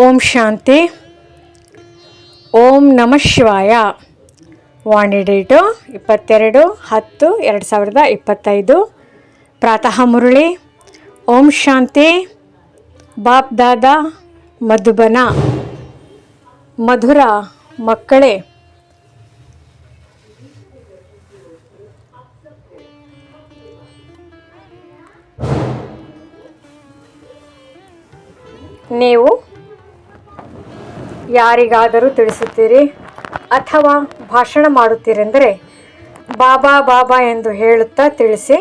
ಓಂ ಶಾಂತಿ. ಓಂ ನಮಃ ಶಿವಾಯ. ವಾಣಿ ಡೇಟು ಇಪ್ಪತ್ತೆರಡು ಹತ್ತು ಎರಡು ಸಾವಿರದ ಇಪ್ಪತ್ತೈದು. ಪ್ರಾತಃ ಮುರಳಿ. ಓಂ ಶಾಂತಿ. ಬಾಪ್ ದಾದ ಮಧುಬನ. ಮಧುರ ಮಕ್ಕಳೇ. ನೀವು ಯಾರಿಗಾದರೂ ತಿಳಿಸುತ್ತೀರಿ? ಅಥವಾ ಭಾಷಣ ಮಾಡುತ್ತೀರೆಂದರೆ ಬಾಬಾ ಬಾಬಾ ಎಂದು ಹೇಳುತ್ತಾ ತಿಳಿಸಿ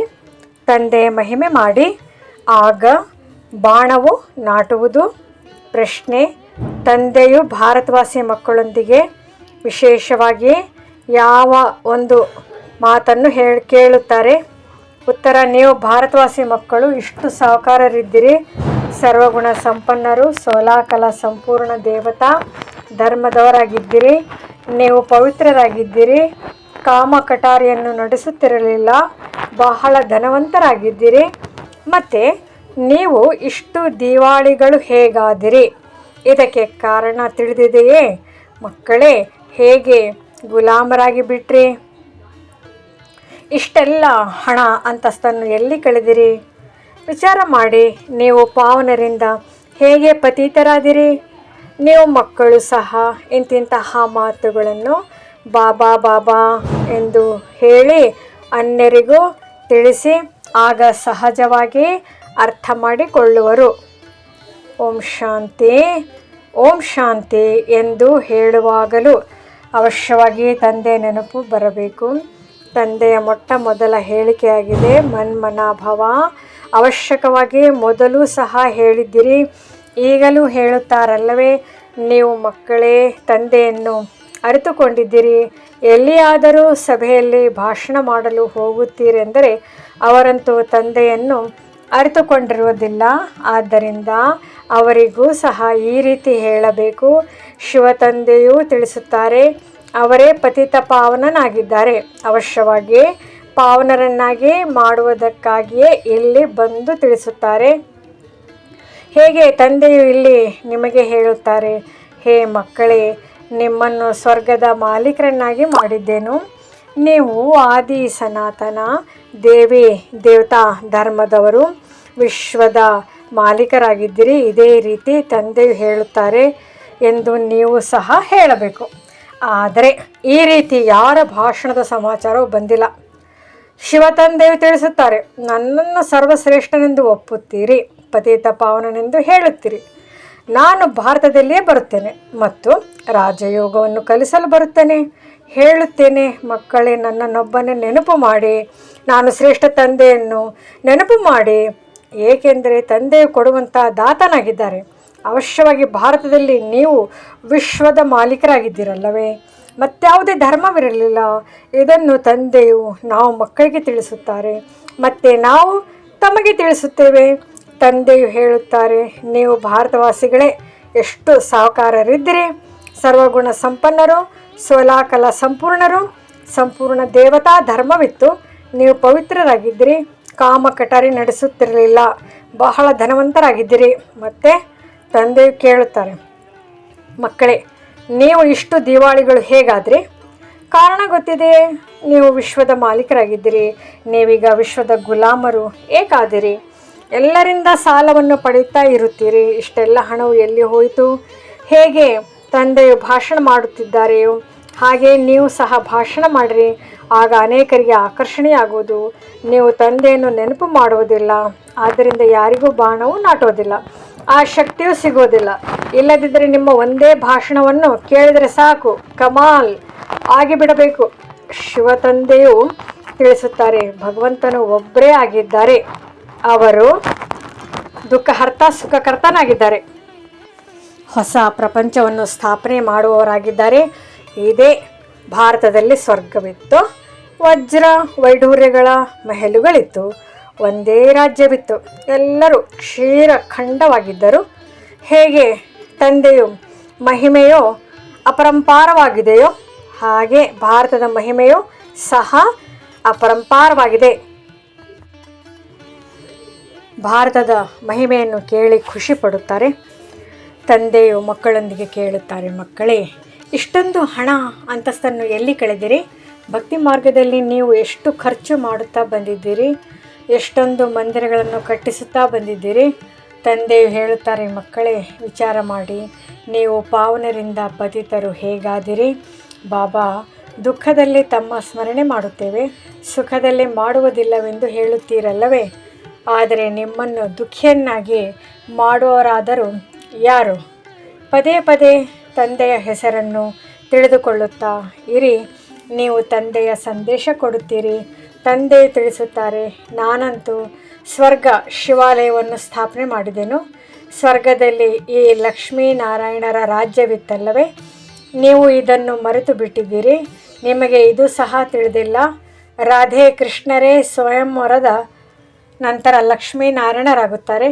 ತಂದೆ ಮಹಿಮೆ ಮಾಡಿ, ಆಗ ಬಾಣವು ನಾಟುವುದು. ಪ್ರಶ್ನೆ, ತಂದೆಯು ಭಾರತವಾಸಿ ಮಕ್ಕಳೊಂದಿಗೆ ವಿಶೇಷವಾಗಿ ಯಾವ ಒಂದು ಮಾತನ್ನು ಹೇಳಿ ಕೇಳುತ್ತಾರೆ? ಉತ್ತರ, ನೀವು ಭಾರತವಾಸಿ ಮಕ್ಕಳು, ಇಷ್ಟು ಸಾಹುಕಾರರಿದ್ದೀರಿ. ಸರ್ವಗುಣ ಸಂಪನ್ನರು, ಸೋಲಾಕಲ ಸಂಪೂರ್ಣ ದೇವತಾ, ಧರ್ಮದವರಾಗಿದ್ದೀರಿ. ನೀವು ಪವಿತ್ರರಾಗಿದ್ದೀರಿ. ಕಾಮ ಕಟಾರಿಯನ್ನು ನಡೆಸುತ್ತಿರಲಿಲ್ಲ. ಬಹಳ ಧನವಂತರಾಗಿದ್ದೀರಿ. ಮತ್ತು ನೀವು ಇಷ್ಟು ದಿವಾಳಿಗಳು ಹೇಗಾದಿರಿ? ಇದಕ್ಕೆ ಕಾರಣ ತಿಳಿದಿದೆಯೇ? ಮಕ್ಕಳೇ, ಹೇಗೆ ಗುಲಾಮರಾಗಿ ಬಿಟ್ರಿ? ಇಷ್ಟೆಲ್ಲ ಹಣ ಅಂತಸ್ತನ್ನು ಎಲ್ಲಿ ಕಳೆದಿರಿ? ವಿಚಾರ ಮಾಡಿ, ನೀವು ಪಾವನರಿಂದ ಹೇಗೆ ಪತೀತರಾದಿರಿ? ನೀವು ಮಕ್ಕಳು ಸಹ ಇಂತಿಂತಹ ಮಾತುಗಳನ್ನು ಬಾಬಾ ಬಾಬಾ ಎಂದು ಹೇಳಿ ಅನ್ಯರಿಗೂ ತಿಳಿಸಿ, ಆಗ ಸಹಜವಾಗಿ ಅರ್ಥ ಮಾಡಿಕೊಳ್ಳುವರು. ಓಂ ಶಾಂತಿ ಓಂ ಶಾಂತಿ ಎಂದು ಹೇಳುವಾಗಲೂ ಅವಶ್ಯವಾಗಿ ತಂದೆ ನೆನಪು ಬರಬೇಕು. ತಂದೆಯ ಮೊಟ್ಟ ಮೊದಲ ಹೇಳಿಕೆಯಾಗಿದೆ, ಮನ್ಮನಾಭವ ಅವಶ್ಯಕವಾಗಿ ಮೊದಲು ಸಹ ಹೇಳಿದ್ದೀರಿ. ಈಗಲೂ ಹೇಳುತ್ತಾರಲ್ಲವೇ, ನೀವು ಮಕ್ಕಳೇ, ತಂದೆಯನ್ನು ಅರಿತುಕೊಂಡಿದ್ದೀರಿ. ಎಲ್ಲಿಯಾದರೂ ಸಭೆಯಲ್ಲಿ ಭಾಷಣ ಮಾಡಲು ಹೋಗುತ್ತೀರೆಂದರೆ ಅವರಂತೂ ತಂದೆಯನ್ನು ಅರಿತುಕೊಂಡಿರುವುದಿಲ್ಲ. ಆದ್ದರಿಂದ ಅವರಿಗೂ ಸಹ ಈ ರೀತಿ ಹೇಳಬೇಕು. ಶಿವ ತಂದೆಯೂ ತಿಳಿಸುತ್ತಾರೆ, ಅವರೇ ಪತಿತ ಪಾವನನಾಗಿದ್ದಾರೆ ಅವಶ್ಯವಾಗಿ ಪಾವನರನ್ನಾಗಿ ಮಾಡುವುದಕ್ಕಾಗಿಯೇ ಇಲ್ಲಿ ಬಂದು ತಿಳಿಸುತ್ತಾರೆ. ಹೇಗೆ ತಂದೆಯು ಇಲ್ಲಿ ನಿಮಗೆ ಹೇಳುತ್ತಾರೆ, ಹೇ ಮಕ್ಕಳೇ, ನಿಮ್ಮನ್ನು ಸ್ವರ್ಗದ ಮಾಲೀಕರನ್ನಾಗಿ ಮಾಡಿದ್ದೇನು? ನೀವು ಆದಿ ಸನಾತನ, ದೇವಿ, ದೇವತಾ ಧರ್ಮದವರು, ವಿಶ್ವದ ಮಾಲೀಕರಾಗಿದ್ದೀರಿ, ಇದೇ ರೀತಿ ತಂದೆಯು ಹೇಳುತ್ತಾರೆ ಎಂದು ನೀವು ಸಹ ಹೇಳಬೇಕು. ಆದರೆ ಈ ರೀತಿ ಯಾರ ಭಾಷಣದ ಸಮಾಚಾರವೂ ಬಂದಿಲ್ಲ. ಶಿವ ತಂದೆಯು ತಿಳಿಸುತ್ತಾರೆ, ನನ್ನನ್ನು ಸರ್ವಶ್ರೇಷ್ಠನೆಂದು ಒಪ್ಪುತ್ತೀರಿ, ಪತಿತ ಪಾವನನೆಂದು ಹೇಳುತ್ತೀರಿ. ನಾನು ಭಾರತದಲ್ಲಿಯೇ ಬರುತ್ತೇನೆ ಮತ್ತು ರಾಜಯೋಗವನ್ನು ಕಲಿಸಲು ಬರುತ್ತೇನೆ. ಹೇಳುತ್ತೇನೆ, ಮಕ್ಕಳೇ, ನನ್ನನ್ನೊಬ್ಬನೇ ನೆನಪು ಮಾಡಿ, ನಾನು ಶ್ರೇಷ್ಠ ತಂದೆಯನ್ನು ನೆನಪು ಮಾಡಿ. ಏಕೆಂದರೆ ತಂದೆಯು ಕೊಡುವಂಥ ದಾತನಾಗಿದ್ದಾರೆ. ಅವಶ್ಯವಾಗಿ ಭಾರತದಲ್ಲಿ ನೀವು ವಿಶ್ವದ ಮಾಲೀಕರಾಗಿದ್ದೀರಲ್ಲವೇ? ಮತ್ಯಾವುದೇ ಧರ್ಮವಿರಲಿಲ್ಲ. ಇದನ್ನು ತಂದೆಯು ನಾವು ಮಕ್ಕಳಿಗೆ ತಿಳಿಸುತ್ತಾರೆ. ಮತ್ತು ನಾವು ತಮಗೆ ತಿಳಿಸುತ್ತೇವೆ. ತಂದೆಯು ಹೇಳುತ್ತಾರೆ, ನೀವು ಭಾರತವಾಸಿಗಳೇ, ಎಷ್ಟು ಸಾಹುಕಾರರಿದ್ದೀರಿ? ಸರ್ವಗುಣ ಸಂಪನ್ನರು, ಸೋಲಾಕಲ ಸಂಪೂರ್ಣರು, ಸಂಪೂರ್ಣ ದೇವತಾ ಧರ್ಮವಿತ್ತು. ನೀವು ಪವಿತ್ರರಾಗಿದ್ದಿರಿ. ಕಾಮ ಕಟಾರಿ ನಡೆಸುತ್ತಿರಲಿಲ್ಲ. ಬಹಳ ಧನವಂತರಾಗಿದ್ದೀರಿ. ಮತ್ತು ತಂದೆಯು ಕೇಳುತ್ತಾರೆ, ಮಕ್ಕಳೇ ನೀವು ಇಷ್ಟು ದಿವಾಳಿಗಳು ಹೇಗಾದರೆ? ಕಾರಣ ಗೊತ್ತಿದೆ, ನೀವು ವಿಶ್ವದ ಮಾಲೀಕರಾಗಿದ್ದೀರಿ, ನೀವೀಗ ವಿಶ್ವದ ಗುಲಾಮರು, ಏಕಾದಿರಿ. ಎಲ್ಲರಿಂದ ಸಾಲವನ್ನು ಪಡೆಯುತ್ತಾ ಇರುತ್ತೀರಿ, ಇಷ್ಟೆಲ್ಲ ಹಣವು ಎಲ್ಲಿ ಹೋಯಿತು? ಹೇಗೆ ತಂದೆಯು ಭಾಷಣ ಮಾಡುತ್ತಿದ್ದಾರೆಯೋ, ಹಾಗೆ ನೀವು ಸಹ ಭಾಷಣ ಮಾಡಿರಿ, ಆಗ ಅನೇಕರಿಗೆ ಆಕರ್ಷಣೆಯಾಗುವುದು. ನೀವು ತಂದೆಯನ್ನು ನೆನಪು ಮಾಡುವುದಿಲ್ಲ, ಆದ್ದರಿಂದ ಯಾರಿಗೂ ಬಾಣವು ನಾಟೋದಿಲ್ಲ ಆ ಶಕ್ತಿಯೂ ಸಿಗೋದಿಲ್ಲ. ಇಲ್ಲದಿದ್ದರೆ ನಿಮ್ಮ ಒಂದೇ ಭಾಷಣವನ್ನು ಕೇಳಿದರೆ ಸಾಕು. ಕಮಾಲ್. ಆಗಿಬಿಡಬೇಕು. ಶಿವ ತಂದೆಯು ತಿಳಿಸುತ್ತಾರೆ, ಭಗವಂತನು ಒಬ್ಬರೇ ಆಗಿದ್ದಾರೆ. ಅವರು ದುಃಖ ದುಃಖಹರ್ತ, ಸುಖಕರ್ತನಾಗಿದ್ದಾರೆ. ಹೊಸ ಪ್ರಪಂಚವನ್ನು ಸ್ಥಾಪನೆ ಮಾಡುವವರಾಗಿದ್ದಾರೆ. ಇದೇ ಭಾರತದಲ್ಲಿ ಸ್ವರ್ಗವಿತ್ತು. ವಜ್ರ ವೈಢೂರ್ಯಗಳ ಮಹಲುಗಳಿತ್ತು. ಒಂದೇ ರಾಜ್ಯವಿತ್ತು ಎಲ್ಲರೂ ಕ್ಷೀರಖಂಡವಾಗಿದ್ದರು ಹೇಗೆ ತಂದೆಯು ಮಹಿಮೆಯೋ ಅಪರಂಪಾರವಾಗಿದೆಯೋ ಹಾಗೆ ಭಾರತದ ಮಹಿಮೆಯು ಸಹ ಅಪರಂಪಾರವಾಗಿದೆ. ಭಾರತದ ಮಹಿಮೆಯನ್ನು ಕೇಳಿ ಖುಷಿ ಪಡುತ್ತಾರೆ. ತಂದೆಯು ಮಕ್ಕಳೊಂದಿಗೆ ಕೇಳುತ್ತಾರೆ, ಮಕ್ಕಳೇ, ಇಷ್ಟೊಂದು ಹಣ ಅಂತಸ್ತನ್ನು ಎಲ್ಲಿ ಕಳೆದಿರಿ? ಭಕ್ತಿ ಮಾರ್ಗದಲ್ಲಿ ನೀವು ಎಷ್ಟು ಖರ್ಚು ಮಾಡುತ್ತಾ ಬಂದಿದ್ದೀರಿ? ಎಷ್ಟೊಂದು ಮಂದಿರಗಳನ್ನು ಕಟ್ಟಿಸುತ್ತಾ ಬಂದಿದ್ದೀರಿ? ತಂದೆ ಹೇಳುತ್ತಾರೆ, ಮಕ್ಕಳೇ, ವಿಚಾರ ಮಾಡಿ. ನೀವು ಪಾವನರಿಂದ ಪತಿತರು ಹೇಗಾದಿರಿ? ಬಾಬಾ, ದುಃಖದಲ್ಲಿ ತಮ್ಮ ಸ್ಮರಣೆ ಮಾಡುತ್ತೇವೆ. ಸುಖದಲ್ಲಿ ಮಾಡುವುದಿಲ್ಲವೆಂದು ಹೇಳುತ್ತೀರಲ್ಲವೇ? ಆದರೆ ನಿಮ್ಮನ್ನು ದುಃಖಿಯನ್ನಾಗಿ ಮಾಡುವವರಾದರೂ ಯಾರು? ಪದೇ ಪದೇ ತಂದೆಯ ಹೆಸರನ್ನು ತಿಳಿದುಕೊಳ್ಳುತ್ತಾ ಇರಿ. ನೀವು ತಂದೆಯ ಸಂದೇಶ ಕೊಡುತ್ತೀರಿ. ತಂದೆ ತಿಳಿಸುತ್ತಾರೆ, ನಾನಂತೂ ಸ್ವರ್ಗ ಶಿವಾಲಯವನ್ನು ಸ್ಥಾಪನೆ ಮಾಡಿದೆನು. ಸ್ವರ್ಗದಲ್ಲಿ ಈ ಲಕ್ಷ್ಮೀನಾರಾಯಣರ ರಾಜ್ಯವಿತ್ತಲ್ಲವೇ? ನೀವು ಇದನ್ನು ಮರೆತು ಬಿಟ್ಟಿದ್ದೀರಿ ನಿಮಗೆ ಇದು ಸಹ ತಿಳಿದಿಲ್ಲ. ರಾಧೆ ಕೃಷ್ಣರೇ ಸ್ವಯಂವರದ ನಂತರ ಲಕ್ಷ್ಮೀನಾರಾಯಣರಾಗುತ್ತಾರೆ.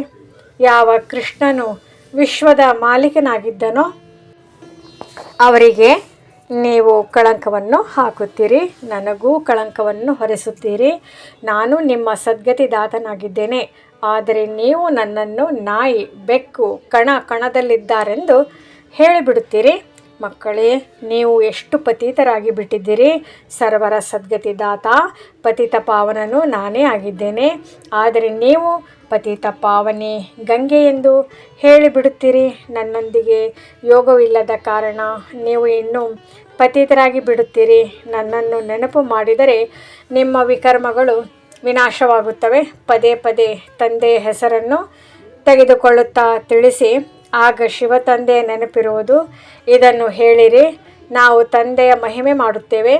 ಯಾವ ಕೃಷ್ಣನು ವಿಶ್ವದ ಮಾಲೀಕನಾಗಿದ್ದನೋ ಅವರಿಗೆ ನೀವು ಕಳಂಕವನ್ನು ಹಾಕುತ್ತೀರಿ, ನನಗೂ ಕಳಂಕವನ್ನು ಹೊರಿಸುತ್ತೀರಿ. ನಾನು ನಿಮ್ಮ ಸದ್ಗತಿದಾತನಾಗಿದ್ದೇನೆ, ಆದರೆ ನೀವು ನನ್ನನ್ನು ನಾಯಿ, ಬೆಕ್ಕು, ಕಣ ಕಣದಲ್ಲಿದ್ದಾರೆಂದು ಹೇಳಿಬಿಡುತ್ತೀರಿ. ಮಕ್ಕಳೇ, ನೀವು ಎಷ್ಟು ಪತೀತರಾಗಿ ಬಿಟ್ಟಿದ್ದೀರಿ? ಸರ್ವರ ಸದ್ಗತಿದಾತ, ಪತಿತ ಪಾವನನು ನಾನೇ ಆಗಿದ್ದೇನೆ, ಆದರೆ ನೀವು ಪತಿತ ಪಾವನೆ, ಗಂಗೆ ಎಂದು ಹೇಳಿಬಿಡುತ್ತೀರಿ. ನನ್ನೊಂದಿಗೆ ಯೋಗವಿಲ್ಲದ ಕಾರಣ ನೀವು ಇನ್ನೂ ಪತಿತರಾಗಿ ಬಿಡುತ್ತೀರಿ. ನನ್ನನ್ನು ನೆನಪು ಮಾಡಿದರೆ ನಿಮ್ಮ ವಿಕರ್ಮಗಳು ವಿನಾಶವಾಗುತ್ತವೆ. ಪದೇ ಪದೇ ತಂದೆಯ ಹೆಸರನ್ನು ತೆಗೆದುಕೊಳ್ಳುತ್ತಾ ತಿಳಿಸಿ, ಆಗ ಶಿವ ತಂದೆಯ ನೆನಪಿರುವುದು. ಇದನ್ನು ಹೇಳಿರಿ, ನಾವು ತಂದೆಯ ಮಹಿಮೆ ಮಾಡುತ್ತೇವೆ.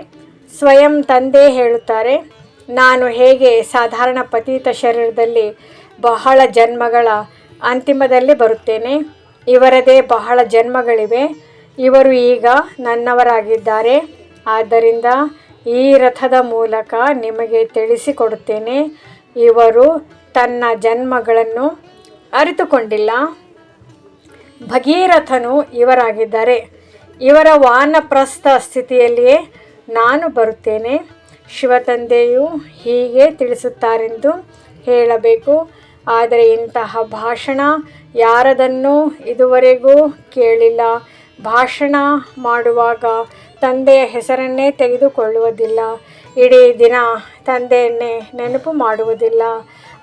ಸ್ವಯಂ ತಂದೆ ಹೇಳುತ್ತಾರೆ, ನಾನು ಹೇಗೆ ಸಾಧಾರಣ ಪತೀತ ಶರೀರದಲ್ಲಿ ಬಹಳ ಜನ್ಮಗಳ ಅಂತಿಮದಲ್ಲಿ ಬರುತ್ತೇನೆ. ಇವರದೇ ಬಹಳ ಜನ್ಮಗಳಿವೆ. ಇವರು ಈಗ ನನ್ನವರಾಗಿದ್ದಾರೆ. ಆದ್ದರಿಂದ ಈ ರಥದ ಮೂಲಕ ನಿಮಗೆ ತಿಳಿಸಿಕೊಡುತ್ತೇನೆ. ಇವರು ತನ್ನ ಜನ್ಮಗಳನ್ನು ಅರಿತುಕೊಂಡಿಲ್ಲ. ಭಗೀರಥನು ಇವರಾಗಿದ್ದಾರೆ. ಇವರ ವಾನಪ್ರಸ್ಥ ಸ್ಥಿತಿಯಲ್ಲಿಯೇ ನಾನು ಬರುತ್ತೇನೆ. ಶಿವತಂದೆಯು ಹೀಗೆ ತಿಳಿಸುತ್ತಾರೆಂದು ಹೇಳಬೇಕು. ಆದರೆ ಇಂತಹ ಭಾಷಣ ಯಾರದನ್ನು ಇದುವರೆಗೂ ಕೇಳಿಲ್ಲ. ಭಾಷಣ ಮಾಡುವಾಗ ತಂದೆಯ ಹೆಸರನ್ನೇ ತೆಗೆದುಕೊಳ್ಳುವುದಿಲ್ಲ. ಇಡೀ ದಿನ ತಂದೆಯನ್ನೇ ನೆನಪು ಮಾಡುವುದಿಲ್ಲ.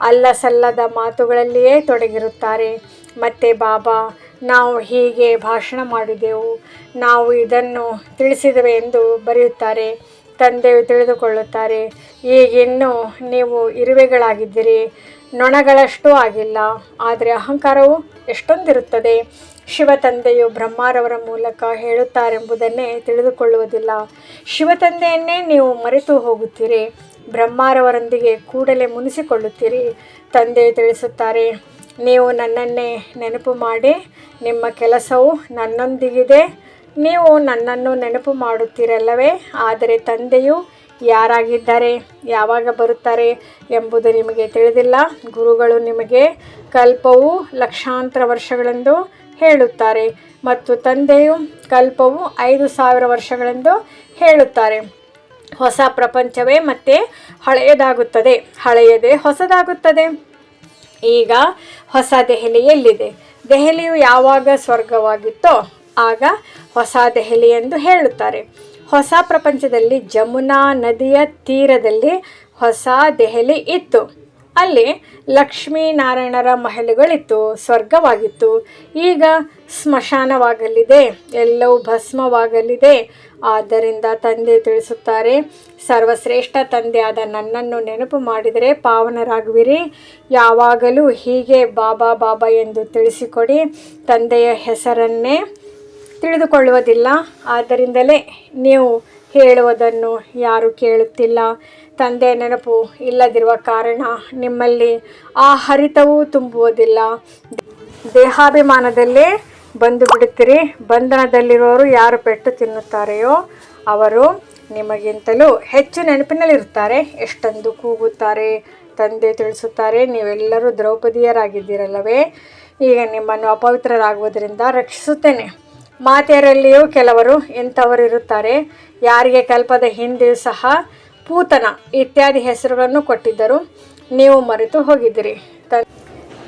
ಅಲ್ಲ ಸಲ್ಲದ ಮಾತುಗಳಲ್ಲಿಯೇ ತೊಡಗಿರುತ್ತಾರೆ. ಮತ್ತೆ ಬಾಬಾ, ನಾವು ಹೀಗೆ ಭಾಷಣ ಮಾಡಿದೆವು. ನಾವು ಇದನ್ನು ತಿಳಿಸಿದೆವು ಎಂದು ಬರೆಯುತ್ತಾರೆ. ತಂದೆಯು ತಿಳಿದುಕೊಳ್ಳುತ್ತಾರೆ, ಈಗಿನ್ನೂ ನೀವು ಇರುವೆಗಳಾಗಿದ್ದೀರಿ. ನೊಣಗಳಷ್ಟು ಆಗಿಲ್ಲ, ಆದರೆ ಅಹಂಕಾರವು ಎಷ್ಟೊಂದಿರುತ್ತದೆ? ಶಿವ ತಂದೆಯು ಬ್ರಹ್ಮಾರವರ ಮೂಲಕ ಹೇಳುತ್ತಾರೆಂಬುದನ್ನೇ ತಿಳಿದುಕೊಳ್ಳುವುದಿಲ್ಲ. ಶಿವ ತಂದೆಯನ್ನೇ ನೀವು ಮರೆತು ಹೋಗುತ್ತೀರಿ. ಬ್ರಹ್ಮಾರವರೊಂದಿಗೆ ಕೂಡಲೇ ಮುನಿಸಿಕೊಳ್ಳುತ್ತೀರಿ. ತಂದೆ ತಿಳಿಸುತ್ತಾರೆ, ನೀವು ನನ್ನನ್ನೇ ನೆನಪು ಮಾಡಿ, ನಿಮ್ಮ ಕೆಲಸವು ನನ್ನೊಂದಿಗಿದೆ. ನೀವು ನನ್ನನ್ನು ನೆನಪು ಮಾಡುತ್ತೀರಲ್ಲವೇ? ಆದರೆ ತಂದೆಯು ಯಾರಾಗಿದ್ದಾರೆ, ಯಾವಾಗ ಬರುತ್ತಾರೆ ಎಂಬುದು ನಿಮಗೆ ತಿಳಿದಿಲ್ಲ. ಗುರುಗಳು ನಿಮಗೆ ಕಲ್ಪವು ಲಕ್ಷಾಂತರ ವರ್ಷಗಳೆಂದು ಹೇಳುತ್ತಾರೆ ಮತ್ತು ತಂದೆಯು ಕಲ್ಪವು ಐದು ಸಾವಿರ ವರ್ಷಗಳೆಂದು ಹೇಳುತ್ತಾರೆ. ಹೊಸ ಪ್ರಪಂಚವೇ ಮತ್ತೆ ಹಳೆಯದಾಗುತ್ತದೆ. ಹಳೆಯದೇ ಹೊಸದಾಗುತ್ತದೆ. ಈಗ ಹೊಸ ದೆಹಲಿಯಲ್ಲಿದೆ. ದೆಹಲಿಯು ಯಾವಾಗ ಸ್ವರ್ಗವಾಗಿತ್ತೋ ಆಗ ಹೊಸ ದೆಹಲಿ ಎಂದು ಹೇಳುತ್ತಾರೆ. ಹೊಸ ಪ್ರಪಂಚದಲ್ಲಿ ಜಮುನಾ ನದಿಯ ತೀರದಲ್ಲಿ ಹೊಸ ದೆಹಲಿ ಇತ್ತು. ಅಲ್ಲಿ ಲಕ್ಷ್ಮೀನಾರಾಯಣರ ಮಹಲುಗಳಿತ್ತು, ಸ್ವರ್ಗವಾಗಿತ್ತು. ಈಗ ಸ್ಮಶಾನವಾಗಲಿದೆ, ಎಲ್ಲವೂ ಭಸ್ಮವಾಗಲಿದೆ. ಆದ್ದರಿಂದ ತಂದೆ ತಿಳಿಸುತ್ತಾರೆ, ಸರ್ವಶ್ರೇಷ್ಠ ತಂದೆಯಾದ ನನ್ನನ್ನು ನೆನಪು ಮಾಡಿದರೆ ಪಾವನರಾಗುವಿರಿ. ಯಾವಾಗಲೂ ಹೀಗೆ ಬಾಬಾ ಬಾಬಾ ಎಂದು ತಿಳಿಸಿಕೊಡಿ, ತಂದೆಯ ಹೆಸರನ್ನೇ ತಿಳಿದುಕೊಳ್ಳುವುದಿಲ್ಲ. ಆದ್ದರಿಂದಲೇ ನೀವು ಹೇಳುವುದನ್ನು ಯಾರು ಕೇಳುತ್ತಿಲ್ಲ. ತಂದೆ ನೆನಪು ಇಲ್ಲದಿರುವ ಕಾರಣ ನಿಮ್ಮಲ್ಲಿ ಆ ಹರಿತವೂ ತುಂಬುವುದಿಲ್ಲ. ದೇಹಾಭಿಮಾನದಲ್ಲೇ ಬಂದು ಬಿಡುತ್ತೀರಿ ಬಂಧನದಲ್ಲಿರುವವರು ಯಾರು ಪೆಟ್ಟು ತಿನ್ನುತ್ತಾರೆಯೋ ಅವರು ನಿಮಗಿಂತಲೂ ಹೆಚ್ಚು ನೆನಪಿನಲ್ಲಿರುತ್ತಾರೆ. ಎಷ್ಟೊಂದು ಕೂಗುತ್ತಾರೆ, ತಂದೆ ತಿಳಿಸುತ್ತಾರೆ, ನೀವೆಲ್ಲರೂ ದ್ರೌಪದಿಯರಾಗಿದ್ದೀರಲ್ಲವೇ. ಈಗ ನಿಮ್ಮನ್ನು ಅಪವಿತ್ರರಾಗುವುದರಿಂದ ರಕ್ಷಿಸುತ್ತೇನೆ. ಮಾತೆಯರಲ್ಲಿಯೂ ಕೆಲವರು ಇಂಥವರು ಇರುತ್ತಾರೆ ಯಾರಿಗೆ ಕಲ್ಪದ ಹಿಂದೆ ಸಹ ಪೂತನ ಇತ್ಯಾದಿ ಹೆಸರುಗಳನ್ನು ಕೊಟ್ಟಿದ್ದರು. ನೀವು ಮರೆತು ಹೋಗಿದ್ದೀರಿ.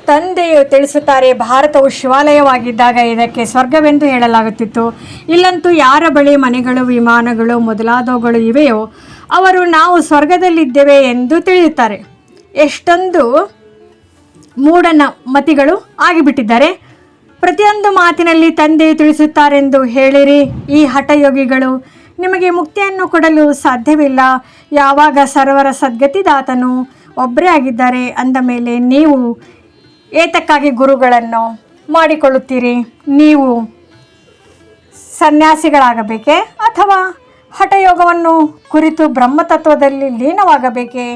ತಂದೆಯು ತಿಳಿಸುತ್ತಾರೆ, ಭಾರತವು ಶಿವಾಲಯವಾಗಿದ್ದಾಗ ಇದಕ್ಕೆ ಸ್ವರ್ಗವೆಂದು ಹೇಳಲಾಗುತ್ತಿತ್ತು. ಇಲ್ಲಂತೂ ಯಾರ ಬಳಿ ಮನೆಗಳು, ವಿಮಾನಗಳು ಮೊದಲಾದವುಗಳು ಇವೆಯೋ, ಅವರು ನಾವು ಸ್ವರ್ಗದಲ್ಲಿದ್ದೇವೆ ಎಂದು ತಿಳಿಯುತ್ತಾರೆ. ಎಷ್ಟೊಂದು ಮೂಢನ ಮತಿಗಳು ಆಗಿಬಿಟ್ಟಿದ್ದಾರೆ. ಪ್ರತಿಯೊಂದು ಮಾತಿನಲ್ಲಿ ತಂದೆ ತಿಳಿಸುತ್ತಾರೆಂದು ಹೇಳಿರಿ. ಈ ಹಠಯೋಗಿಗಳು ನಿಮಗೆ ಮುಕ್ತಿಯನ್ನು ಕೊಡಲು ಸಾಧ್ಯವಿಲ್ಲ. ಯಾವಾಗ ಸರ್ವರ ಸದ್ಗತಿದಾತನು ಒಬ್ಬರೇ ಆಗಿದ್ದಾರೆ ಅಂದ ಮೇಲೆ ನೀವು ಏತಕ್ಕಾಗಿ ಗುರುಗಳನ್ನು ಮಾಡಿಕೊಳ್ಳುತ್ತೀರಿ? ನೀವು ಸನ್ಯಾಸಿಗಳಾಗಬೇಕೇ ಅಥವಾ ಹಠಯೋಗವನ್ನು ಕುರಿತು ಬ್ರಹ್ಮತತ್ವದಲ್ಲಿ ಲೀನವಾಗಬೇಕೆ?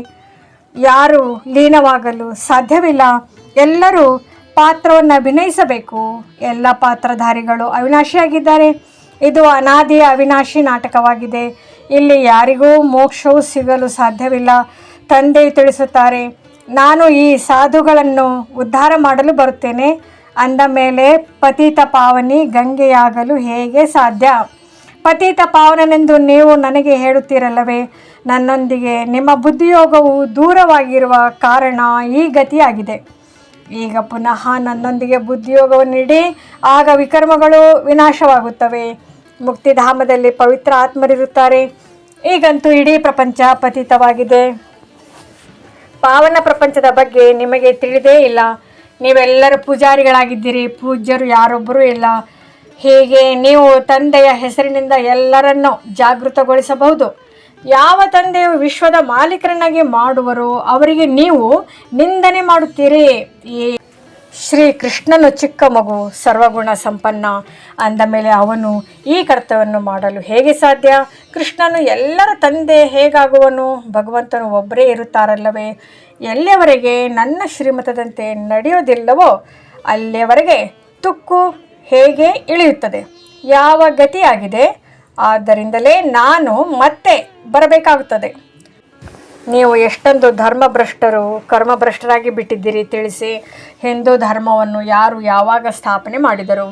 ಯಾರು ಲೀನವಾಗಲು ಸಾಧ್ಯವಿಲ್ಲ. ಎಲ್ಲರೂ ಪಾತ್ರವನ್ನು ಅಭಿನಯಿಸಬೇಕು. ಎಲ್ಲ ಪಾತ್ರಧಾರಿಗಳು ಅವಿನಾಶಿಯಾಗಿದ್ದಾರೆ. ಇದು ಅನಾದಿ ಅವಿನಾಶಿ ನಾಟಕವಾಗಿದೆ. ಇಲ್ಲಿ ಯಾರಿಗೂ ಮೋಕ್ಷವು ಸಿಗಲು ಸಾಧ್ಯವಿಲ್ಲ. ತಂದೆ ತಿಳಿಸುತ್ತಾರೆ, ನಾನು ಈ ಸಾಧುಗಳನ್ನು ಉದ್ಧಾರ ಮಾಡಲು ಬರುತ್ತೇನೆ. ಅಂದ ಮೇಲೆ ಪತಿತ ಪಾವನಿ ಗಂಗೆಯಾಗಲು ಹೇಗೆ ಸಾಧ್ಯ? ಪತೀತ ಪಾವನನೆಂದು ನೀವು ನನಗೆ ಹೇಳುತ್ತೀರಲ್ಲವೇ? ನನ್ನೊಂದಿಗೆ ನಿಮ್ಮ ಬುದ್ಧಿಯೋಗವು ದೂರವಾಗಿರುವ ಕಾರಣ ಈ ಗತಿಯಾಗಿದೆ. ಈಗ ಪುನಃ ನನ್ನೊಂದಿಗೆ ಬುದ್ಧಿಯೋಗವನ್ನು ನೀಡಿ ಆಗ ವಿಕರ್ಮಗಳು ವಿನಾಶವಾಗುತ್ತವೆ. ಮುಕ್ತಿಧಾಮದಲ್ಲಿ ಪವಿತ್ರ ಆತ್ಮರಿರುತ್ತಾರೆ. ಈಗಂತೂ ಇಡೀ ಪ್ರಪಂಚ ಪತಿತವಾಗಿದೆ. ಪಾವನ ಪ್ರಪಂಚದ ಬಗ್ಗೆ ನಿಮಗೆ ತಿಳಿದೇ ಇಲ್ಲ. ನೀವೆಲ್ಲರೂ ಪೂಜಾರಿಗಳಾಗಿದ್ದೀರಿ. ಪೂಜ್ಯರು ಯಾರೊಬ್ಬರೂ ಇಲ್ಲ. ಹೀಗೆ ನೀವು ತಂದೆಯ ಹೆಸರಿನಿಂದ ಎಲ್ಲರನ್ನೂ ಜಾಗೃತಗೊಳಿಸಬಹುದು. ಯಾವ ತಂದೆಯು ವಿಶ್ವದ ಮಾಲೀಕರನ್ನಾಗಿ ಮಾಡುವರೋ ಅವರಿಗೆ ನೀವು ನಿಂದನೆ ಮಾಡುತ್ತೀರಿ. ಈ ಶ್ರೀ ಕೃಷ್ಣನು ಚಿಕ್ಕ ಮಗು, ಸರ್ವಗುಣ ಸಂಪನ್ನ. ಅಂದ ಮೇಲೆ ಅವನು ಈ ಕರ್ತವ್ಯವನ್ನು ಮಾಡಲು ಹೇಗೆ ಸಾಧ್ಯ? ಕೃಷ್ಣನು ಎಲ್ಲರ ತಂದೆ ಹೇಗಾಗುವನು? ಭಗವಂತನು ಒಬ್ಬರೇ ಇರುತ್ತಾರಲ್ಲವೇ? ಎಲ್ಲಿಯವರೆಗೆ ನನ್ನ ಶ್ರೀಮತದಂತೆ ನಡೆಯೋದಿಲ್ಲವೋ ಅಲ್ಲಿಯವರೆಗೆ ತುಕ್ಕು ಹೇಗೆ ಇಳಿಯುತ್ತದೆ? ಯಾವ ಗತಿಯಾಗಿದೆ? ಆದ್ದರಿಂದಲೇ ನಾನು ಮತ್ತೆ ಬರಬೇಕಾಗುತ್ತದೆ. ನೀವು ಎಷ್ಟೊಂದು ಧರ್ಮಭ್ರಷ್ಟರು, ಕರ್ಮಭ್ರಷ್ಟರಾಗಿ ಬಿಟ್ಟಿದ್ದೀರಿ ತಿಳಿಸಿ ಹಿಂದೂ ಧರ್ಮವನ್ನು ಯಾರು ಯಾವಾಗ ಸ್ಥಾಪನೆ ಮಾಡಿದರು?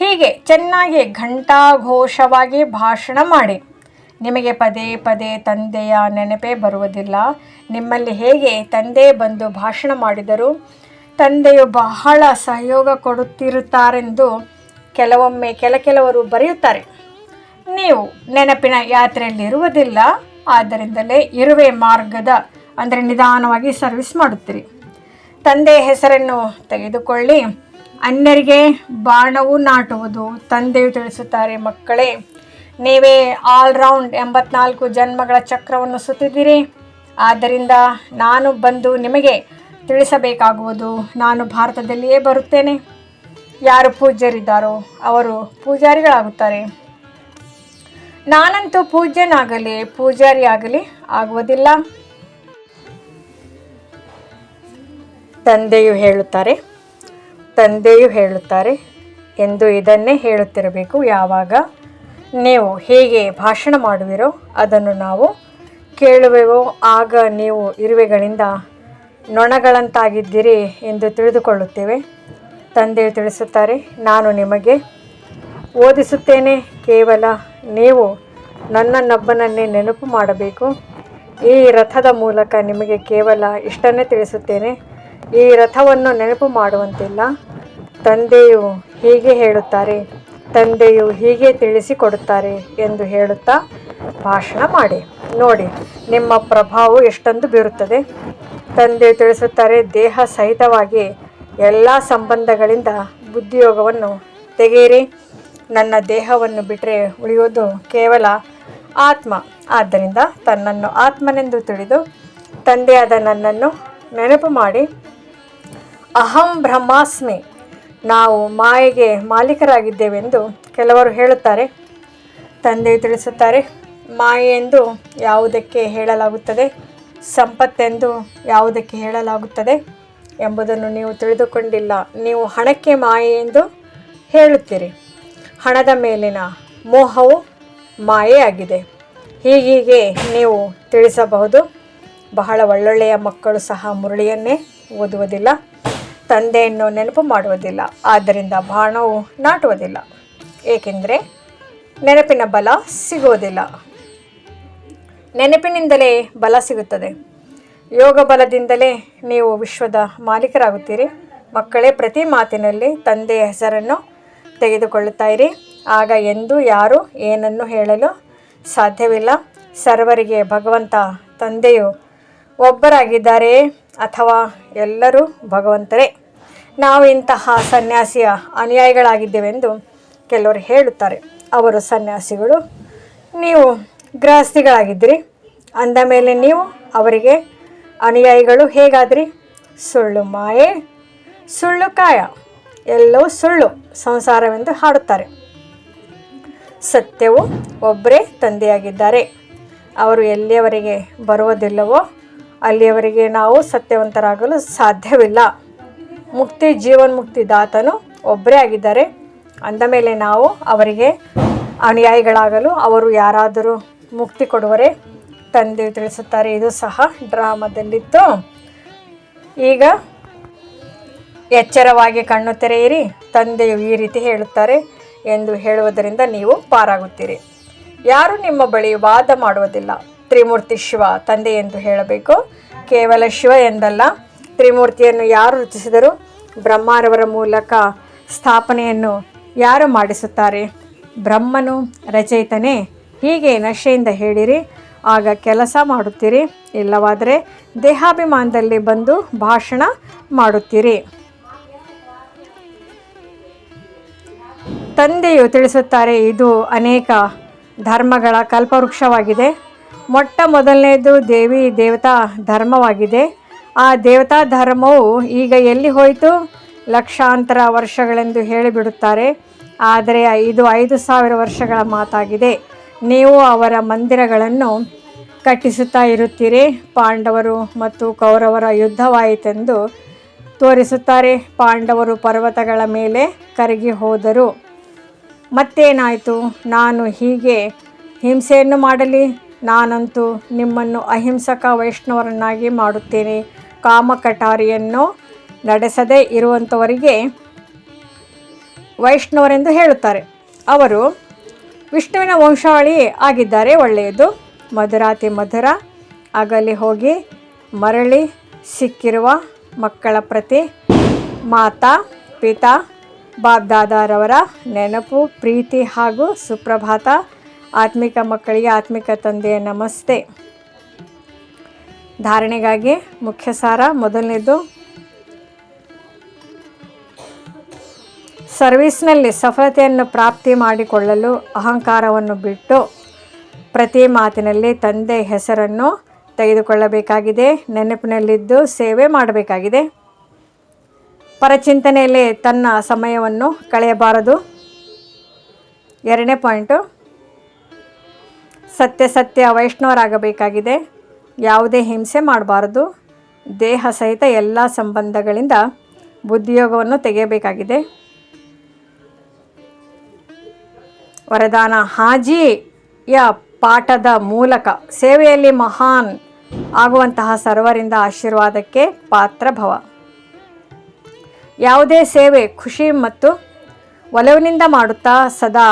ಹೀಗೆ ಚೆನ್ನಾಗಿ ಘಂಟಾಘೋಷವಾಗಿ ಭಾಷಣ ಮಾಡಿ. ನಿಮಗೆ ಪದೇ ಪದೇ ತಂದೆಯ ನೆನಪೇ ಬರುವುದಿಲ್ಲ. ನಿಮ್ಮಲ್ಲಿ ಹೇಗೆ ತಂದೆ ಬಂದು ಭಾಷಣ ಮಾಡಿದರು? ತಂದೆಯು ಬಹಳ ಸಹಯೋಗ ಕೊಡುತ್ತಿರುತ್ತಾರೆಂದು ಕೆಲವೊಮ್ಮೆ ಕೆಲ ಕೆಲವರು ಬರೆಯುತ್ತಾರೆ. ನೀವು ನೆನಪಿನ ಯಾತ್ರೆಯಲ್ಲಿ ಇರುವುದಿಲ್ಲ ಆದ್ದರಿಂದಲೇ ಇರುವೆ ಮಾರ್ಗದ, ಅಂದರೆ ನಿಧಾನವಾಗಿ ಸರ್ವಿಸ್ ಮಾಡುತ್ತೀರಿ. ತಂದೆ ಹೆಸರನ್ನು ತೆಗೆದುಕೊಳ್ಳಿ. ಅನ್ಯರಿಗೆ ಬಾಣವು ನಾಟುವುದು ತಂದೆಯು ತಿಳಿಸುತ್ತಾರೆ, ಮಕ್ಕಳೇ. ನೀವೇ ಆಲ್ರೌಂಡ್ ಎಂಬತ್ನಾಲ್ಕು ಜನ್ಮಗಳ ಚಕ್ರವನ್ನು ಸುತ್ತಿದ್ದೀರಿ. ಆದ್ದರಿಂದ ನಾನು ಬಂದು ನಿಮಗೆ ತಿಳಿಸಬೇಕಾಗುವುದು, ನಾನು ಭಾರತದಲ್ಲಿಯೇ ಬರುತ್ತೇನೆ. ಯಾರು ಪೂಜ್ಯರಿದ್ದಾರೋ ಅವರು ಪೂಜಾರಿಗಳಾಗುತ್ತಾರೆ. ನಾನಂತೂ ಪೂಜ್ಯನಾಗಲಿ ಪೂಜಾರಿ ಆಗಲಿ ಆಗುವುದಿಲ್ಲ. ತಂದೆಯು ಹೇಳುತ್ತಾರೆ ತಂದೆಯು ಹೇಳುತ್ತಾರೆ ಎಂದು ಇದನ್ನೇ ಹೇಳುತ್ತಿರಬೇಕು. ಯಾವಾಗ ನೀವು ಹೇಗೆ ಭಾಷಣ ಮಾಡುವಿರೋ ಅದನ್ನು ನಾವು ಕೇಳುವೆವೋ, ಆಗ ನೀವು ಇರುವೆಗಳಿಂದ ನೊಣಗಳಂತಾಗಿದ್ದೀರಿ ಎಂದು ತಿಳಿದುಕೊಳ್ಳುತ್ತೇವೆ. ತಂದೆಯು ತಿಳಿಸುತ್ತಾರೆ, ನಾನು ನಿಮಗೆ ಓದಿಸುತ್ತೇನೆ. ಕೇವಲ ನೀವು ನನ್ನನ್ನೊಬ್ಬನನ್ನೇ ನೆನಪು ಮಾಡಬೇಕು. ಈ ರಥದ ಮೂಲಕ ನಿಮಗೆ ಕೇವಲ ಇಷ್ಟನ್ನೇ ತಿಳಿಸುತ್ತೇನೆ. ಈ ರಥವನ್ನು ನೆನಪು ಮಾಡುವಂತಿಲ್ಲ. ತಂದೆಯು ಹೀಗೆ ಹೇಳುತ್ತಾರೆ. ತಂದೆಯು ಹೀಗೆ ತಿಳಿಸಿಕೊಡುತ್ತಾರೆ ಎಂದು ಹೇಳುತ್ತಾ ಭಾಷಣ ಮಾಡಿ. ನೋಡಿ, ನಿಮ್ಮ ಪ್ರಭಾವ ಎಷ್ಟೊಂದು ಬೀರುತ್ತದೆ. ತಂದೆ ತಿಳಿಸುತ್ತಾರೆ, ದೇಹ ಸಹಿತವಾಗಿ ಎಲ್ಲ ಸಂಬಂಧಗಳಿಂದ ಬುದ್ಧಿಯೋಗವನ್ನು ತೆಗೆಯಿರಿ. ನನ್ನ ದೇಹವನ್ನು ಬಿಟ್ಟರೆ ಉಳಿಯೋದು ಕೇವಲ ಆತ್ಮ. ಆದ್ದರಿಂದ ತನ್ನನ್ನು ಆತ್ಮನೆಂದು ತಿಳಿದು ತಂದೆಯಾದ ನನ್ನನ್ನು ನೆನಪು ಮಾಡಿ, ಅಹಂ ಬ್ರಹ್ಮಾಸ್ಮಿ, ನಾವು ಮಾಯೆಗೆ ಮಾಲೀಕರಾಗಿದ್ದೇವೆಂದು ಕೆಲವರು ಹೇಳುತ್ತಾರೆ. ತಂದೆಯು ತಿಳಿಸುತ್ತಾರೆ ಮಾಯೆಂದು ಯಾವುದಕ್ಕೆ ಹೇಳಲಾಗುತ್ತದೆ? ಸಂಪತ್ತೆಂದು ಯಾವುದಕ್ಕೆ ಹೇಳಲಾಗುತ್ತದೆ? ಎಂಬುದನ್ನು ನೀವು ತಿಳಿದುಕೊಂಡಿಲ್ಲ. ನೀವು ಹಣಕ್ಕೆ ಮಾಯೆ ಎಂದು ಹೇಳುತ್ತೀರಿ. ಹಣದ ಮೇಲಿನ ಮೋಹವು ಮಾಯೆಯಾಗಿದೆ. ಹೀಗೀಗೆ ನೀವು ತಿಳಿಸಬಹುದು, ಬಹಳ ಒಳ್ಳೊಳ್ಳೆಯ ಮಕ್ಕಳು ಸಹ ಮುರಳಿಯನ್ನೇ ಓದುವುದಿಲ್ಲ, ತಂದೆಯನ್ನು ನೆನಪು ಮಾಡುವುದಿಲ್ಲ, ಆದ್ದರಿಂದ ಬಾಣವು ನಾಟುವುದಿಲ್ಲ, ಏಕೆಂದರೆ ನೆನಪಿನ ಬಲ ಸಿಗುವುದಿಲ್ಲ. ನೆನಪಿನಿಂದಲೇ ಬಲ ಸಿಗುತ್ತದೆ. ಯೋಗ ಬಲದಿಂದಲೇ ನೀವು ವಿಶ್ವದ ಮಾಲೀಕರಾಗುತ್ತೀರಿ. ಮಕ್ಕಳೇ, ಪ್ರತಿ ಮಾತಿನಲ್ಲಿ ತಂದೆಯ ಹೆಸರನ್ನು ತೆಗೆದುಕೊಳ್ಳುತ್ತಾ ಇರಿ. ಆಗ ಎಂದು ಯಾರು ಏನನ್ನು ಹೇಳಲು ಸಾಧ್ಯವಿಲ್ಲ. ಸರ್ವರಿಗೆ ಭಗವಂತ ತಂದೆಯು ಒಬ್ಬರಾಗಿದ್ದಾರೆ ಅಥವಾ ಎಲ್ಲರೂ ಭಗವಂತರೇ? ನಾವು ಇಂತಹ ಸನ್ಯಾಸಿಯ ಅನುಯಾಯಿಗಳಾಗಿದ್ದೇವೆಂದು ಕೆಲವರು ಹೇಳುತ್ತಾರೆ. ಅವರು ಸನ್ಯಾಸಿಗಳು, ನೀವು ಗೃಹಸ್ಥಿಗಳಾಗಿದ್ದಿರಿ. ಅಂದ ಮೇಲೆ ನೀವು ಅವರಿಗೆ ಅನುಯಾಯಿಗಳು ಹೇಗಾದ್ರಿ? ಸುಳ್ಳು ಮಾಯೆ, ಸುಳ್ಳು ಕಾಯ. ಎಲ್ಲವೂ ಸುಳ್ಳು ಸಂಸಾರವೆಂದು ಹಾಡುತ್ತಾರೆ. ಸತ್ಯವು ಒಬ್ಬರೇ ತಂದೆಯಾಗಿದ್ದಾರೆ. ಅವರು ಎಲ್ಲಿಯವರೆಗೆ ಬರುವುದಿಲ್ಲವೋ ಅಲ್ಲಿಯವರೆಗೆ ನಾವು ಸತ್ಯವಂತರಾಗಲು ಸಾಧ್ಯವಿಲ್ಲ. ಮುಕ್ತಿ ಜೀವನ್ಮುಕ್ತಿ ದಾತನು ಒಬ್ಬರೇ ಆಗಿದ್ದಾರೆ. ಅಂದ ಮೇಲೆ ನಾವು ಅವರಿಗೆ ಅನುಯಾಯಿಗಳಾಗಲು ಅವರು ಯಾರಾದರೂ ಮುಕ್ತಿ ಕೊಡುವರೆ? ತಂದೆ ತಿಳಿಸುತ್ತಾರೆ, ಇದು ಸಹ ಡ್ರಾಮಾದಲ್ಲಿತ್ತು. ಈಗ ಎಚ್ಚರವಾಗಿ ಕಣ್ಣು ತೆರೆಯಿರಿ. ತಂದೆಯು ಈ ರೀತಿ ಹೇಳುತ್ತಾರೆ ಎಂದು ಹೇಳುವುದರಿಂದ ನೀವು ಪಾರಾಗುತ್ತೀರಿ. ಯಾರು ನಿಮ್ಮ ಬಳಿ ವಾದ ಮಾಡುವುದಿಲ್ಲ. ತ್ರಿಮೂರ್ತಿ ಶಿವ ತಂದೆ ಎಂದು ಹೇಳಬೇಕು. ಕೇವಲ ಶಿವ ಎಂದಲ್ಲ, ತ್ರಿಮೂರ್ತಿಯನ್ನು ಯಾರು ರಚಿಸಿದರು? ಬ್ರಹ್ಮರವರ ಮೂಲಕ ಸ್ಥಾಪನೆಯನ್ನು ಯಾರು ಮಾಡಿಸುತ್ತಾರೆ? ಬ್ರಹ್ಮನು ರಚಯಿತನೇ? ಹೀಗೆ ನಶೆಯಿಂದ ಹೇಳಿರಿ. ಆಗ ಕೆಲಸ ಮಾಡುತ್ತೀರಿ. ಇಲ್ಲವಾದರೆ ದೇಹಾಭಿಮಾನದಲ್ಲಿ ಬಂದು ಭಾಷಣ ಮಾಡುತ್ತೀರಿ. ತಂದೆಯು ತಿಳಿಸುತ್ತಾರೆ, ಇದು ಅನೇಕ ಧರ್ಮಗಳ ಕಲ್ಪವೃಕ್ಷವಾಗಿದೆ. ಮೊಟ್ಟ ಮೊದಲನೆಯದು ದೇವಿ ದೇವತಾ ಧರ್ಮವಾಗಿದೆ. ಆ ದೇವತಾ ಧರ್ಮವು ಈಗ ಎಲ್ಲಿ ಹೋಯಿತು? ಲಕ್ಷಾಂತರ ವರ್ಷಗಳೆಂದು ಹೇಳಿಬಿಡುತ್ತಾರೆ. ಆದರೆ ಇದು ಐದು ಸಾವಿರ ವರ್ಷಗಳ ಮಾತಾಗಿದೆ. ನೀವು ಅವರ ಮಂದಿರಗಳನ್ನು ಕಟ್ಟಿಸುತ್ತಾ ಇರುತ್ತೀರಿ. ಪಾಂಡವರು ಮತ್ತು ಕೌರವರ ಯುದ್ಧವಾಯಿತೆಂದು ತೋರಿಸುತ್ತಾರೆ. ಪಾಂಡವರು ಪರ್ವತಗಳ ಮೇಲೆ ಕರಗಿ ಹೋದರು. ಮತ್ತೇನಾಯಿತು? ನಾನು ಹೀಗೆ ಹಿಂಸೆಯನ್ನು ಮಾಡಲಿ? ನಾನಂತೂ ನಿಮ್ಮನ್ನು ಅಹಿಂಸಕ ವೈಷ್ಣವರನ್ನಾಗಿ ಮಾಡುತ್ತೇನೆ. ಕಾಮಕಟಾರಿಯನ್ನು ನಡೆಸದೇ ಇರುವಂಥವರಿಗೆ ವೈಷ್ಣವರೆಂದು ಹೇಳುತ್ತಾರೆ. ಅವರು ವಿಷ್ಣುವಿನ ವಂಶಾವಳಿ ಆಗಿದ್ದಾರೆ, ಒಳ್ಳೆಯದು. ಮಧುರಾತಿ ಮಧುರ, ಅಗಲಿ ಹೋಗಿ ಮರಳಿ ಸಿಕ್ಕಿರುವ ಮಕ್ಕಳ ಪ್ರತಿ, ಮಾತಾ, ಪಿತಾ ಬಾಬ್ದಾದಾರವರ ನೆನಪು, ಪ್ರೀತಿ ಹಾಗೂ ಸುಪ್ರಭಾತ. ಆತ್ಮಿಕ ಮಕ್ಕಳಿಗೆ ಆತ್ಮಿಕ ತಂದೆಯ ನಮಸ್ತೆ. ಧಾರಣೆಗಾಗಿ ಮುಖ್ಯ ಸಾರ ಮೊದಲನೇದು. ಸರ್ವಿಸ್ನಲ್ಲಿ ಸಫಲತೆಯನ್ನು ಪ್ರಾಪ್ತಿ ಮಾಡಿಕೊಳ್ಳಲು ಅಹಂಕಾರವನ್ನು ಬಿಟ್ಟು ಪ್ರತಿ ಮಾತಿನಲ್ಲಿ ತಂದೆ ಹೆಸರನ್ನು ತೆಗೆದುಕೊಳ್ಳಬೇಕಾಗಿದೆ, ನೆನಪಿನಲ್ಲಿದ್ದು ಸೇವೆ ಮಾಡಬೇಕಾಗಿದೆ. ಪರಚಿಂತನೆಯಲ್ಲಿ ತನ್ನ ಸಮಯವನ್ನು ಕಳೆಯಬಾರದು. ಎರಡನೇ ಪಾಯಿಂಟು, ಸತ್ಯ ಸತ್ಯ ವೈಷ್ಣವರಾಗಬೇಕಾಗಿದೆ. ಯಾವುದೇ ಹಿಂಸೆ ಮಾಡಬಾರದು. ದೇಹ ಸಹಿತ ಎಲ್ಲ ಸಂಬಂಧಗಳಿಂದ ಬುದ್ಧಿಯೋಗವನ್ನು ತೆಗೆಯಬೇಕಾಗಿದೆ. ವರದಾನ ಹಾಜಿಯ ಪಾಠದ ಮೂಲಕ ಸೇವೆಯಲ್ಲಿ ಮಹಾನ್ ಆಗುವಂತಹ ಸರ್ವರಿಂದ ಆಶೀರ್ವಾದಕ್ಕೆ ಪಾತ್ರ ಭವ ಯಾವುದೇ ಸೇವೆ ಖುಷಿ ಮತ್ತು ಒಲವಿನಿಂದ ಮಾಡುತ್ತಾ ಸದಾ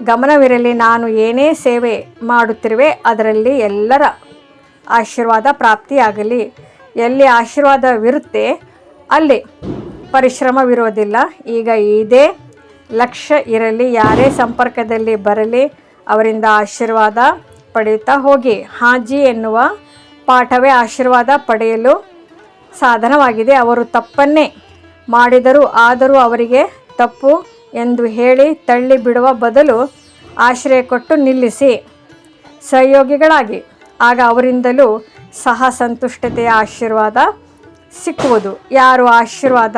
ಗಮನವಿರಲಿ, ನಾನು ಏನೇ ಸೇವೆ ಮಾಡುತ್ತಿರುವೆ, ಅದರಲ್ಲಿ ಎಲ್ಲರ ಆಶೀರ್ವಾದ ಪ್ರಾಪ್ತಿಯಾಗಲಿ. ಎಲ್ಲಿ ಆಶೀರ್ವಾದವಿರುತ್ತೆ ಅಲ್ಲಿ ಪರಿಶ್ರಮವಿರೋದಿಲ್ಲ. ಈಗ ಇದೇ ಲಕ್ಷ್ಯ ಇರಲಿ, ಯಾರೇ ಸಂಪರ್ಕದಲ್ಲಿ ಬರಲಿ, ಅವರಿಂದ ಆಶೀರ್ವಾದ ಪಡೆಯುತ್ತಾ ಹೋಗಿ. ಹಾಜಿ ಎನ್ನುವ ಪಾಠವೇ ಆಶೀರ್ವಾದ ಪಡೆಯಲು ಸಾಧನವಾಗಿದೆ. ಅವರು ತಪ್ಪನ್ನೇ ಮಾಡಿದರೂ ಆದರೂ ಅವರಿಗೆ ತಪ್ಪು ಎಂದು ಹೇಳಿ ತಳ್ಳಿ ಬಿಡುವ ಬದಲು ಆಶ್ರಯ ಕೊಟ್ಟು ನಿಲ್ಲಿಸಿ. ಸಹಯೋಗಿಗಳಾಗಿ. ಆಗ ಅವರಿಂದಲೂ ಸಹ ಸಂತುಷ್ಟತೆಯ ಆಶೀರ್ವಾದ ಸಿಕ್ಕುವುದು. ಯಾರು ಆಶೀರ್ವಾದ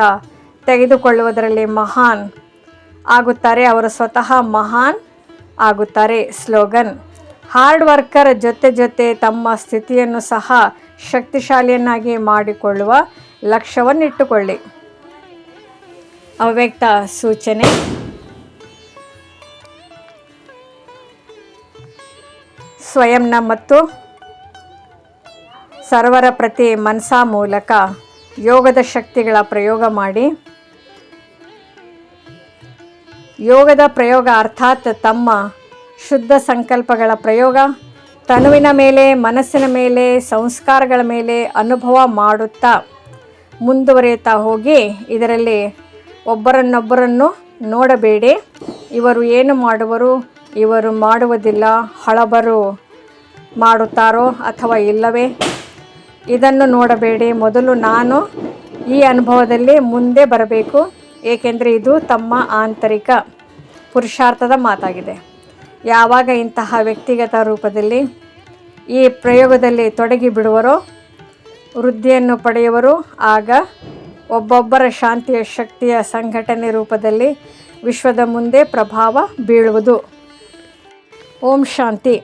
ತೆಗೆದುಕೊಳ್ಳುವುದರಲ್ಲಿ ಮಹಾನ್ ಆಗುತ್ತಾರೆ, ಅವರು ಸ್ವತಃ ಮಹಾನ್ ಆಗುತ್ತಾರೆ. ಸ್ಲೋಗನ್, ಹಾರ್ಡ್ ವರ್ಕರ್ ಜೊತೆ ಜೊತೆ ತಮ್ಮ ಸ್ಥಿತಿಯನ್ನು ಸಹ ಶಕ್ತಿಶಾಲಿಯನ್ನಾಗಿ ಮಾಡಿಕೊಳ್ಳುವ ಲಕ್ಷ್ಯವನ್ನಿಟ್ಟುಕೊಳ್ಳಿ. ಅವ್ಯಕ್ತ ಸೂಚನೆ. ಸ್ವಯಂನ ಮತ್ತು ಸರ್ವರ ಪ್ರತಿ ಮನಸಾ ಮೂಲಕ ಯೋಗದ ಶಕ್ತಿಗಳ ಪ್ರಯೋಗ ಮಾಡಿ. ಯೋಗದ ಪ್ರಯೋಗ ಅರ್ಥಾತ್ ತಮ್ಮ ಶುದ್ಧ ಸಂಕಲ್ಪಗಳ ಪ್ರಯೋಗ. ತನುವಿನ ಮೇಲೆ, ಮನಸ್ಸಿನ ಮೇಲೆ, ಸಂಸ್ಕಾರಗಳ ಮೇಲೆ ಅನುಭವ ಮಾಡುತ್ತಾ ಮುಂದುವರಿಯುತ್ತಾ ಹೋಗಿ ಇದರಲ್ಲಿ ಒಬ್ಬರನ್ನೊಬ್ಬರನ್ನು ನೋಡಬೇಡಿ. ಇವರು ಏನು ಮಾಡುವರು? ಇವರು ಮಾಡುವುದಿಲ್ಲ, ಹಳಬರು ಮಾಡುತ್ತಾರೋ ಅಥವಾ ಇಲ್ಲವೇ? ಇದನ್ನು ನೋಡಬೇಡಿ. ಮೊದಲು ನಾನು ಈ ಅನುಭವದಲ್ಲಿ ಮುಂದೆ ಬರಬೇಕು, ಏಕೆಂದರೆ ಇದು ತಮ್ಮ ಆಂತರಿಕ ಪುರುಷಾರ್ಥದ ಮಾತಾಗಿದೆ. ಯಾವಾಗ ಇಂತಹ ವ್ಯಕ್ತಿಗತ ರೂಪದಲ್ಲಿ ಈ ಪ್ರಯೋಗದಲ್ಲಿ ತೊಡಗಿ ಬಿಡುವರೋ ವೃದ್ಧಿಯನ್ನು ಪಡೆಯುವರು, ಆಗ ಒಬ್ಬೊಬ್ಬರ ಶಾಂತಿಯ ಶಕ್ತಿಯ ಸಂಘಟನೆ ರೂಪದಲ್ಲಿ ವಿಶ್ವದ ಮುಂದೆ ಪ್ರಭಾವ ಬೀಳುವುದು. ಓಂ ಶಾಂತಿ.